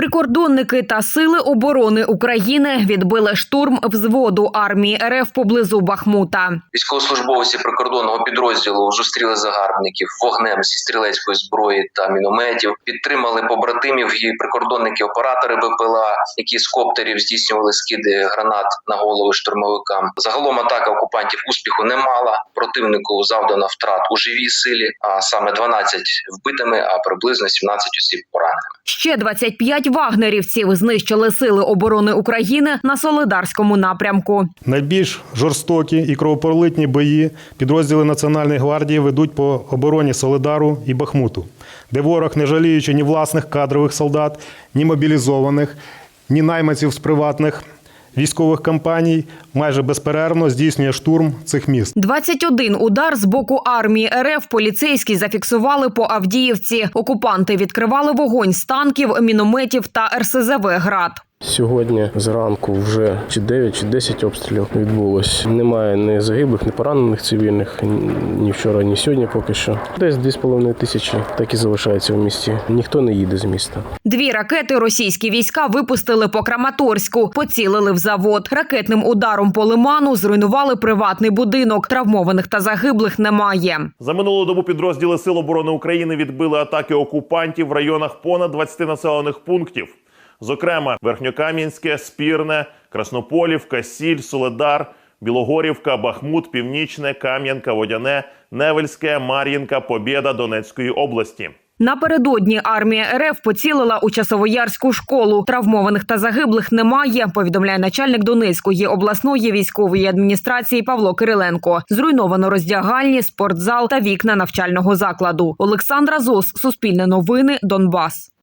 Прикордонники та сили оборони України відбили штурм взводу армії РФ поблизу Бахмута. Військовослужбовці прикордонного підрозділу зустріли загарбників вогнем зі стрілецької зброї та мінометів, підтримали побратимів і прикордонники оператори БПЛА, які з коптерів здійснювали скиди гранат на голови штурмовикам. Загалом атака окупантів успіху не мала. Противнику завдано втрат у живій силі, а саме 12 вбитими, а приблизно 17 осіб пораненими. Ще 25 вагнерівців знищили сили оборони України на Солидарському напрямку. Найбільш жорстокі і кровопролитні бої підрозділи Національної гвардії ведуть по обороні Солидару і Бахмуту, де ворог, не жаліючи ні власних кадрових солдат, ні мобілізованих, ні найманців з приватних військових компаній, майже безперервно здійснює штурм цих міст. 21 удар з боку армії РФ поліцейські зафіксували по Авдіївці. Окупанти відкривали вогонь з танків, мінометів та РСЗВ «Град». Сьогодні зранку вже чи 9, чи 10 обстрілів відбулось. Немає ні загиблих, ні поранених цивільних ні вчора, ні сьогодні. Поки що десь 2,5 тисячі так і залишається в місті. Ніхто не їде з міста. Дві ракети російські війська випустили по Краматорську, поцілили в завод. Ракетним ударом по лиману зруйнували приватний будинок. Травмованих та загиблих немає. За минулу добу підрозділи Сил оборони України відбили атаки окупантів в районах понад 20 населених пунктів. Зокрема, Верхньокам'янське, Спірне, Краснополівка, Сіль, Соледар, Білогорівка, Бахмут, Північне, Кам'янка, Водяне, Невельське, Мар'їнка, Побєда Донецької області. Напередодні армія РФ поцілила у часовоярську школу. Травмованих та загиблих немає. Повідомляє начальник Донецької обласної військової адміністрації Павло Кириленко. Зруйновано роздягальні, спортзал та вікна навчального закладу. Олександра Зос, Суспільне новини, Донбас.